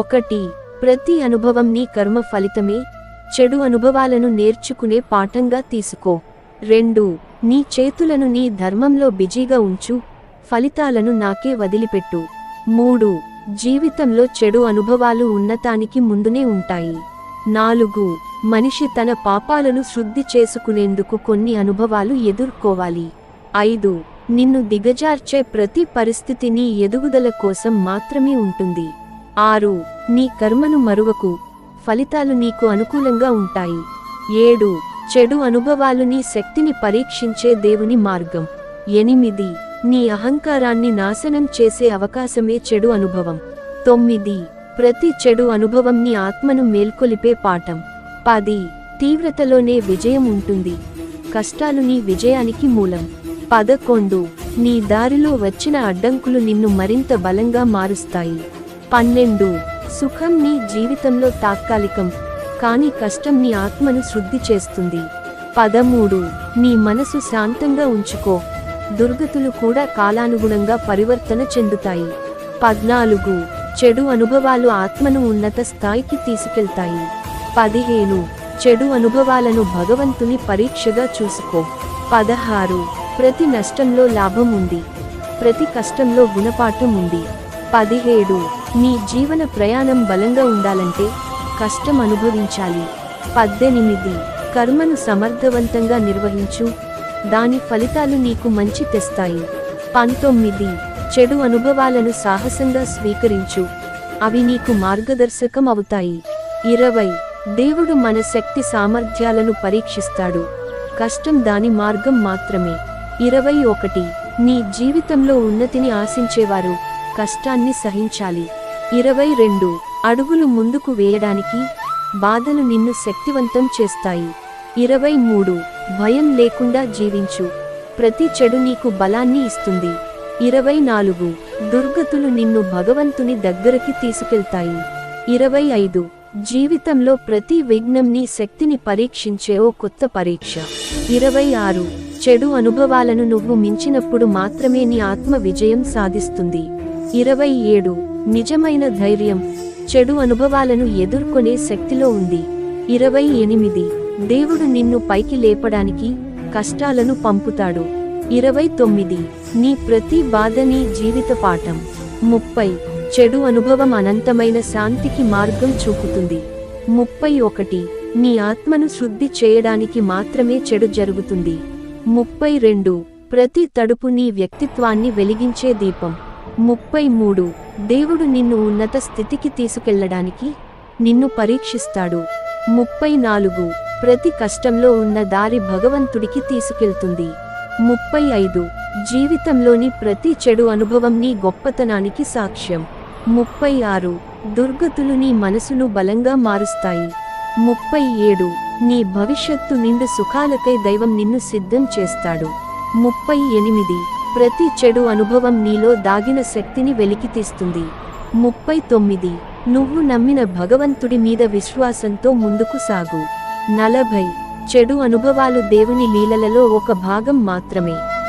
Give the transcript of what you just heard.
ఒకటి ప్రతి అనుభవం నీ కర్మ ఫలితమే చెడు అనుభవాలను నేర్చుకునే పాఠంగా తీసుకో. రెండు నీ చేతులను నీ ధర్మంలో బిజీగా ఉంచు ఫలితాలను నాకే వదిలిపెట్టు. మూడు జీవితంలో చెడు అనుభవాలు ఉన్నతానికి ముందునే ఉంటాయి. నాలుగు మనిషి తన పాపాలను శుద్ధి చేసుకునేందుకు కొన్ని అనుభవాలు ఎదుర్కోవాలి. ఐదు నిన్ను దిగజార్చే ప్రతి పరిస్థితి నీ ఎదుగుదల కోసం మాత్రమే ఉంటుంది. ఆరు నీ కర్మను మరువకు ఫలితాలు నీకు అనుకూలంగా ఉంటాయి. ఏడు చెడు అనుభవాలు నీ శక్తిని పరీక్షించే దేవుని మార్గం. ఎనిమిది నీ అహంకారాన్ని నాశనం చేసే అవకాశమే చెడు అనుభవం. తొమ్మిది ప్రతి చెడు అనుభవం నీ ఆత్మను మేల్కొలిపే పాఠం. పది తీవ్రతలోనే విజయం ఉంటుంది. కష్టాలు నీ విజయానికి మూలం. పదకొండు నీ దారిలో వచ్చిన అడ్డంకులు నిన్ను మరింత బలంగా మారుస్తాయి. పన్నెండు. సుఖం నీ జీవితంలో తాత్కాలికం కాని కష్టం నీ ఆత్మను శుద్ధి చేస్తుంది. పదమూడు. నీ మనసు శాంతంగా ఉంచుకో. దుర్గతులు కూడా కాలానుగుణంగా పరివర్తన చెందుతాయి. పద్నాలుగు. చెడు అనుభవాలు ఆత్మను ఉన్నత స్థాయికి తీసుకెళ్తాయి. పదిహేను. చెడు అనుభవాలను భగవంతుని పరీక్షగా చూసుకో. పదహారు. ప్రతి నష్టంలో లాభం ఉంది. ప్రతి కష్టంలో గుణపాఠం ఉంది. పదిహేడు. నీ జీవన ప్రయాణం బలంగా ఉండాలంటే కష్టం అనుభవించాలి. పద్దెనిమిది. కర్మను సమర్థవంతంగా నిర్వహించు. దాని ఫలితాలు నీకు మంచి తెస్తాయి. పంతొమ్మిది. చెడు అనుభవాలను సాహసంగా స్వీకరించు. అవి నీకు మార్గదర్శకం అవుతాయి. ఇరవై. దేవుడు మన శక్తి సామర్థ్యాలను పరీక్షిస్తాడు. కష్టం దాని మార్గం మాత్రమే. ఇరవై ఒకటి. నీ జీవితంలో ఉన్నతిని ఆశించేవారు కష్టాన్ని సహించాలి. ఇరవై రెండు. అడుగులు ముందుకు వేయడానికి బాధలు నిన్ను శక్తివంతం చేస్తాయి. ఇరవై మూడు. భయం లేకుండా జీవించు. ప్రతి చెడు నీకు బలాన్ని ఇస్తుంది. ఇరవై నాలుగు. దుర్గతులు నిన్ను భగవంతుని దగ్గరికి తీసుకెళ్తాయి. ఇరవై ఐదు. జీవితంలో ప్రతి విఘ్నం నీ శక్తిని పరీక్షించే ఓ కొత్త పరీక్ష. ఇరవై ఆరు. చెడు అనుభవాలను నువ్వు మించినప్పుడు మాత్రమే నీ ఆత్మ విజయం సాధిస్తుంది. ఇరవై ఏడు. నిజమైన ధైర్యం. చెడు అనుభవాలను ఎదుర్కొనే శక్తిలో ఉంది. ఇరవై ఎనిమిది. దేవుడు నిన్ను పైకి లేపడానికి కష్టాలను పంపుతాడు. ఇరవై తొమ్మిది. నీ ప్రతి బాధ నీ జీవిత పాఠం. ముప్పై. చెడు అనుభవం అనంతమైన శాంతికి మార్గం చూపుతుంది. ముప్పై ఒకటి. నీ ఆత్మను శుద్ధి చేయడానికి మాత్రమే చెడు జరుగుతుంది. ముప్పై రెండు. ప్రతి తడుపు నీ వ్యక్తిత్వాన్ని వెలిగించే దీపం. ముప్పై మూడు. దేవుడు నిన్ను ఉన్నత స్థితికి తీసుకెళ్ళడానికి నిన్ను పరీక్షిస్తాడు. ముప్పై నాలుగు. ప్రతి కష్టంలో ఉన్న దారి భగవంతుడికి తీసుకెళ్తుంది. ముప్పై ఐదు. జీవితంలోని ప్రతి చెడు అనుభవం నీ గొప్పతనానికి సాక్ష్యం. ముప్పై ఆరు. దుర్గతులు నీ మనసును బలంగా మారుస్తాయి. ముప్పై ఏడు. నీ భవిష్యత్తు నిండు సుఖాలకై దైవం నిన్ను సిద్ధం చేస్తాడు. ముప్పై ఎనిమిది. ప్రతి చెడు అనుభవం నీలో దాగిన శక్తిని వెలికితీస్తుంది. ముప్పై తొమ్మిది. నువ్వు నమ్మిన భగవంతుడి మీద విశ్వాసంతో ముందుకు సాగు. నలభై. చెడు అనుభవాలు దేవుని లీలలలో ఒక భాగం మాత్రమే.